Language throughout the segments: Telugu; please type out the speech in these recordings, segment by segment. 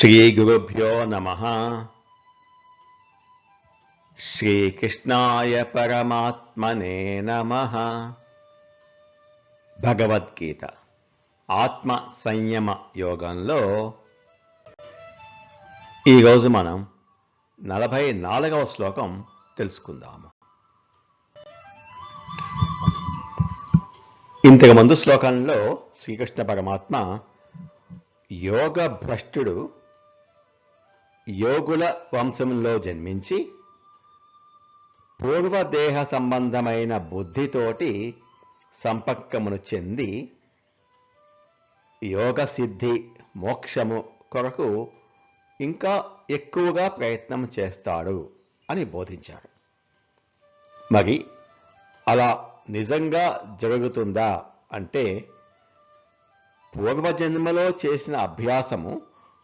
శ్రీ గురుభ్యో నమ. శ్రీకృష్ణాయ పరమాత్మనే నమ. భగవద్గీత. ఆత్మ సంయమ యోగంలో ఈరోజు మనం నలభై నాలుగవ శ్లోకం తెలుసుకుందాము. ఇంతకు ముందు శ్లోకంలో శ్రీకృష్ణ పరమాత్మ యోగ భ్రష్టుడు యోగుల వంశంలో జన్మించి పూర్వదేహ సంబంధమైన బుద్ధితోటి సంపర్కమును చెంది యోగ సిద్ధి మోక్షము కొరకు ఇంకా ఎక్కువగా ప్రయత్నం చేస్తాడు అని బోధించారు మరి అలా నిజంగా జరుగుతుందా అంటే పూర్వజన్మలో చేసిన అభ్యాసము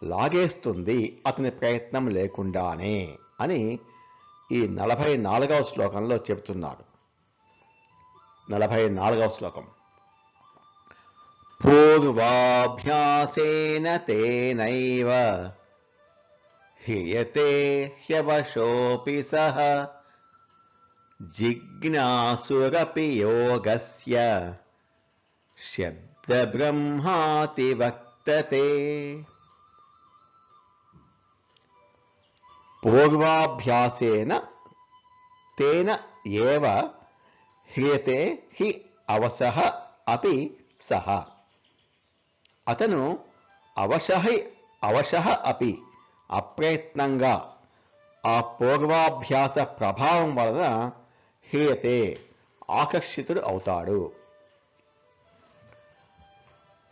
లాగేస్తుంది అతని ప్రయత్నం లేకుండానే అని ఈ నలభై నాలుగవ శ్లోకంలో చెబుతున్నారు. నలభై నాలుగవ శ్లోకం. పూర్వాభ్యాసేన తేనైవ హియతే హ్యవశోపి సహ జిజ్ఞాసురపి యోగస్య శబ్దబ్రహ్మాతి వక్తతే. పూర్వాభ్యాసేన తేన ఏవ హ్రియతే హి అవసహ అపి సహ అతను అవశహ అవశః అపి అప్రయత్నంగా ఆ పూర్వాభ్యాస ప్రభావం వలన హ్రియతే ఆకర్షితుడు అవుతాడు.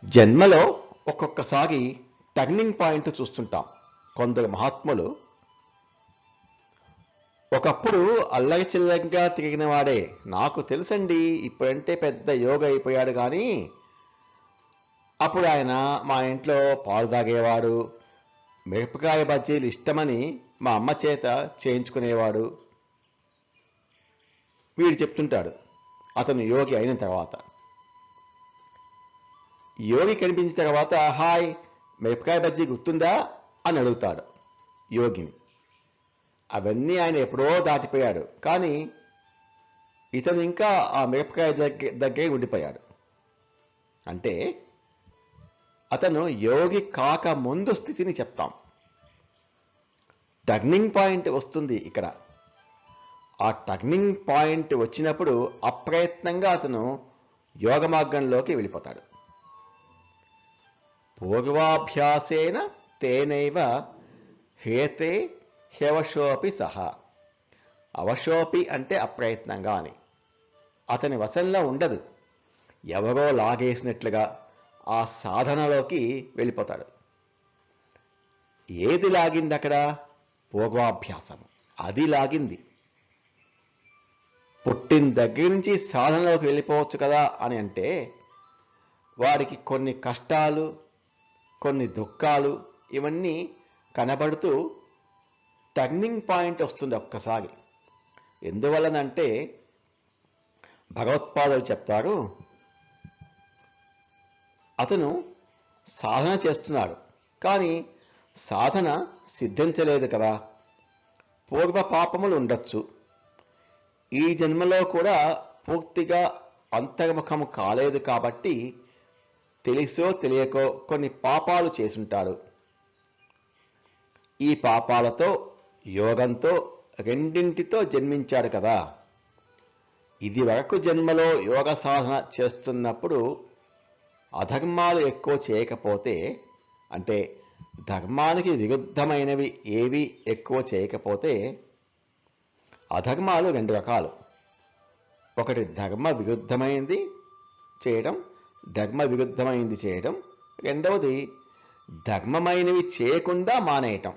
జన్మలో ఒక్కొక్కసారి టర్నింగ్ పాయింట్ చూస్తుంటాం. కొందరు మహాత్ములు ఒకప్పుడు అల్లగచిల్లగా తిరిగిన వాడే నాకు తెలుసండి ఇప్పుడంటే పెద్ద యోగ అయిపోయాడు కానీ అప్పుడు ఆయన మా ఇంట్లో పాలు తాగేవాడు. మిరపకాయ బజ్జీలు ఇష్టమని మా అమ్మ చేత చేయించుకునేవాడు. వీడు చెప్తుంటాడు అతను యోగి అయిన తర్వాత. యోగి కనిపించిన తర్వాత హాయ్ మిరపకాయ బజ్జీ గుర్తుందా? అని అడుగుతాడు యోగిని. అవన్నీ ఆయన ఎప్పుడో దాటిపోయాడు. కానీ ఇతను ఇంకా ఆ మిరపకాయ దగ్గర దగ్గరే ఉండిపోయాడు. అంటే అతను యోగి కాక ముందు స్థితిని చెప్తాం. టర్నింగ్ పాయింట్ వస్తుంది ఇక్కడ. ఆ టర్నింగ్ పాయింట్ వచ్చినప్పుడు అప్రయత్నంగా అతను యోగ మార్గంలోకి వెళ్ళిపోతాడు. పూర్వాభ్యాసేన తేనైవ హేతే హ్యవశోపి సహా. అవశోపి అంటే అప్రయత్నంగా అని. అతని వశంలో ఉండదు. ఎవరో లాగేసినట్లుగా ఆ సాధనలోకి వెళ్ళిపోతాడు. ఏది లాగింది అక్కడ పూర్వాభ్యాసం అది లాగింది. పుట్టిన దగ్గర నుంచి సాధనలోకి వెళ్ళిపోవచ్చు కదా అని అంటే వాడికి కొన్ని కష్టాలు కొన్ని దుఃఖాలు ఇవన్నీ కనబడుతూ టర్నింగ్ పాయింట్ వస్తుంది ఒక్కసారి. ఎందువలనంటే భగవత్పాదులు చెప్తారు అతను సాధన చేస్తున్నాడు కానీ సాధన సిద్ధించలేదు కదా. పూర్వ పాపములు ఉండొచ్చు. ఈ జన్మలో కూడా పూర్తిగా అంతర్ముఖము కాలేదు కాబట్టి తెలిసో తెలియకో కొన్ని పాపాలు చేసుంటాడు. ఈ పాపాలతో యోగంతో రెండింటితో జన్మించాడు కదా. ఇది వరకు జన్మలో యోగ సాధన చేస్తున్నప్పుడు అధర్మాలు ఎక్కువ చేయకపోతే అంటే ధర్మానికి విరుద్ధమైనవి ఏవి ఎక్కువ చేయకపోతే అధర్మాలు రెండు రకాలు. ఒకటి ధర్మ విరుద్ధమైంది చేయడం ధర్మ విరుద్ధమైంది చేయడం. రెండవది ధర్మమైనవి చేయకుండా మానేయటం.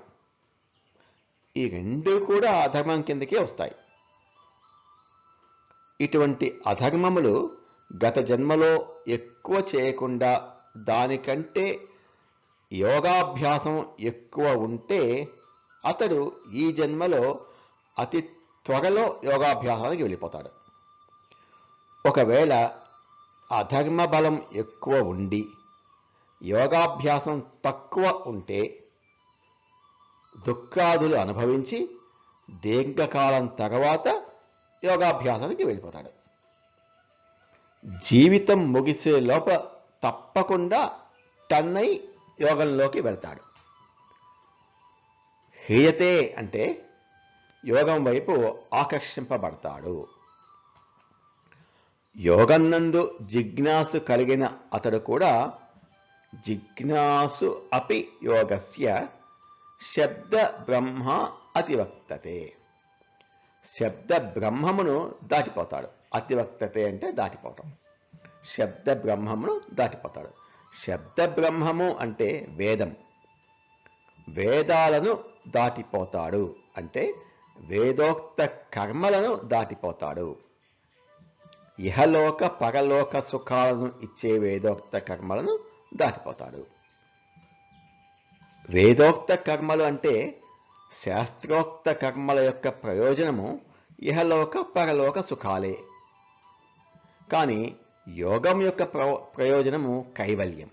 ఈ రెండు కూడా అధర్మం కిందకే వస్తాయి. ఇటువంటి అధర్మములు గత జన్మలో ఎక్కువ చేయకుండా దానికంటే యోగాభ్యాసం ఎక్కువ ఉంటే అతడు ఈ జన్మలో అతి త్వరలో యోగాభ్యాసానికి వెళ్ళిపోతాడు. ఒకవేళ అధర్మ బలం ఎక్కువ ఉండి యోగాభ్యాసం తక్కువ ఉంటే దుఃఖాదులు అనుభవించి దీర్ఘకాలం తర్వాత యోగాభ్యాసానికి వెళ్ళిపోతాడు. జీవితం ముగిసే లోప తప్పకుండా తన్నై యోగంలోకి వెళ్తాడు. హీయతే అంటే యోగం వైపు ఆకర్షింపబడతాడు. యోగన్నందు జిజ్ఞాసు కలిగిన అతడు కూడా జిజ్ఞాసు అపి యోగస్య శబ్ద బ్రహ్మ అతివక్తతే. శబ్ద బ్రహ్మమును దాటిపోతాడు. అతివక్తతే అంటే దాటిపోవటం. శబ్ద బ్రహ్మమును దాటిపోతాడు. శబ్ద బ్రహ్మము అంటే వేదం. వేదాలను దాటిపోతాడు అంటే వేదోక్త కర్మలను దాటిపోతాడు. ఇహలోక పరలోక సుఖాలను ఇచ్చే వేదోక్త కర్మలను దాటిపోతాడు. వేదోక్త కర్మలు అంటే శాస్త్రోక్త కర్మల యొక్క ప్రయోజనము ఇహలోక పరలోక సుఖాలే. కానీ యోగం యొక్క ప్ర- ప్రయోజనము కైవల్యం.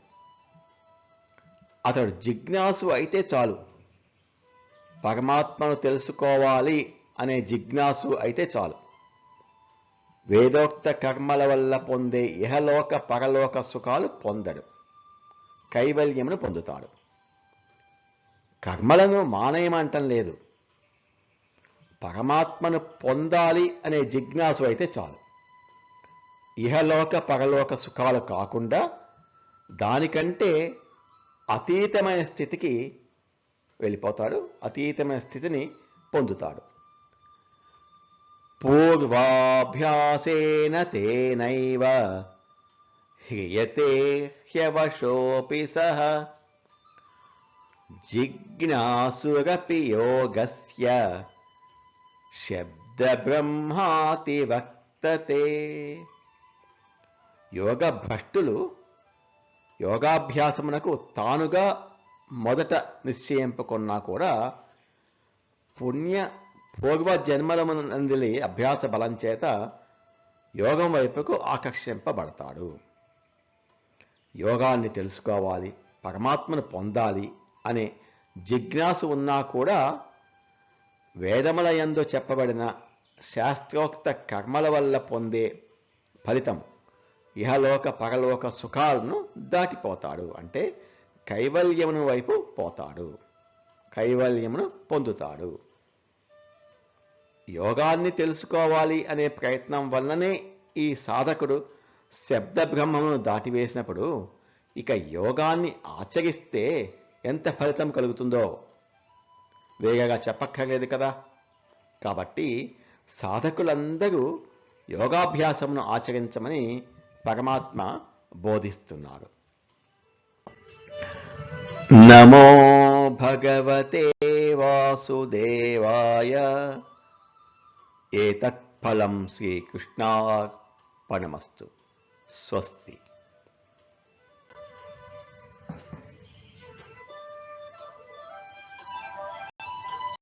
అతడు జిజ్ఞాసు అయితే చాలు. పరమాత్మను తెలుసుకోవాలి అనే జిజ్ఞాసు అయితే చాలు. వేదోక్త కర్మల వల్ల పొందే ఇహలోక పరలోక సుఖాలు పొందడు. కైవల్యమును పొందుతాడు. కర్మలను మానేయమంటం లేదు. పరమాత్మను పొందాలి అనే జిజ్ఞాసు అయితే చాలు. ఇహలోక పరలోక సుఖాలు కాకుండా దానికంటే అతీతమైన స్థితికి వెళ్ళిపోతాడు. అతీతమైన స్థితిని పొందుతాడు. పూర్వాభ్యాసేన తేనైవ హ్రియతే హ్యవశోపి సహ జిజ్ఞాసురపి యోగస్య శబ్ద బ్రహ్మాతి యోగ భ్రష్టులు యోగాభ్యాసమునకు తానుగా మొదట నిశ్చయింపుకున్నా కూడా పుణ్య పూర్వ జన్మలమునందిలి అభ్యాస బలం చేత యోగం వైపుకు ఆకర్షింపబడతాడు. యోగాన్ని తెలుసుకోవాలి పరమాత్మను పొందాలి అనే జిజ్ఞాసు ఉన్నా కూడా వేదముల యందు చెప్పబడిన శాస్త్రోక్త కర్మల వల్ల పొందే ఫలితం ఇహలోక పరలోక సుఖాలను దాటిపోతాడు. అంటే కైవల్యమును వైపు పోతాడు. కైవల్యమును పొందుతాడు. యోగాన్ని తెలుసుకోవాలి అనే ప్రయత్నం వల్లనే ఈ సాధకుడు శబ్ద బ్రహ్మమును దాటివేసినప్పుడు ఇక యోగాన్ని ఆచరిస్తే ఎంత ఫలితం కలుగుతుందో వేగగా చెప్పక్కర్లేదు కదా. కాబట్టి సాధకులందరూ యోగాభ్యాసమును ఆచరించమని పరమాత్మ బోధిస్తున్నారు. నమో భగవతే వాసుదేవాయ. ఏతత్ఫలం శ్రీకృష్ణార్పణమస్తు. స్వస్తి.